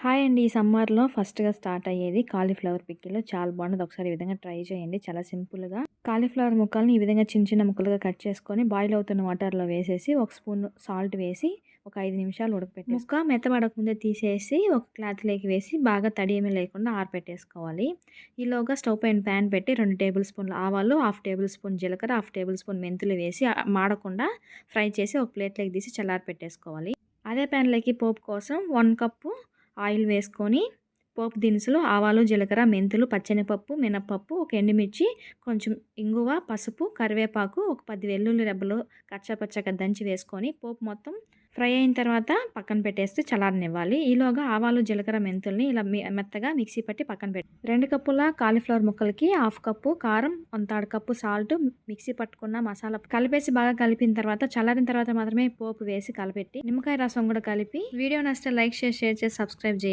Hi అండి. ఈ సమ్మర్లో ఫస్ట్గా స్టార్ట్ అయ్యేది కాలీఫ్లవర్ పిక్కిలు చాలా బాగుంటుంది ఒకసారి ఈ విధంగా ట్రై చేయండి. చాలా సింపుల్గా. కాలీఫ్లవర్ ముక్కల్ని ఈ విధంగా చిన్న చిన్న ముక్కలుగా కట్ చేసుకొని బాయిల్ అవుతున్న వాటర్లో వేసేసి ఒక స్పూన్ సాల్ట్ వేసి ఒక ఐదు నిమిషాలు ఉడకపెట్టి ముక్క మెత్తబడకముందే తీసేసి ఒక క్లాత్లోకి వేసి బాగా తడి ఏమీ లేకుండా ఆరపెట్టేసుకోవాలి. ఈలోగా స్టవ్ పైన ప్యాన్ పెట్టి రెండు టేబుల్ స్పూన్లు ఆవాలు హాఫ్ టేబుల్ స్పూన్ జీలకర్ర హాఫ్ టేబుల్ స్పూన్ మెంతులు వేసి మాడకుండా ఫ్రై చేసి ఒక ప్లేట్లోకి తీసి చల్లారి పెట్టేసుకోవాలి అదే ప్యాన్లోకి పోపు కోసం వన్ కప్పు ఆయిల్ వేసుకొని పోపు దినుసులు ఆవాలు జీలకర్ర మెంతులు పచ్చనిపప్పు మినపప్పు ఒక ఎండుమిర్చి కొంచెం ఇంగువ పసుపు కరివేపాకు ఒక పది వెల్లుల్లి రెబ్బలు కచ్చపచ్చగా దంచి వేసుకొని పోపు మొత్తం ఫ్రై అయిన తర్వాత పక్కన పెట్టేస్తే చల్లారనివ్వాలి. ఈలోగా ఆవాలు జీలకర్ర మెంతుల్ని ఇలా మె- మెత్తగా మిక్సీ పట్టి పక్కన పెట్టి రెండు కప్పుల కాలీఫ్లవర్ ముక్కలకి హాఫ్ కప్పు కారం వంతాడు కప్పు సాల్ట్ మిక్సీ పట్టుకున్న మసాలా కలిపేసి బాగా కలిపిన తర్వాత చల్లారిన తర్వాత మాత్రమే పోపు వేసి కలిపెట్టి నిమ్మకాయ రసం కూడా కలిపి వీడియో నచ్చితే లైక్ చేసి షేర్ చేసి సబ్స్క్రైబ్ చేయండి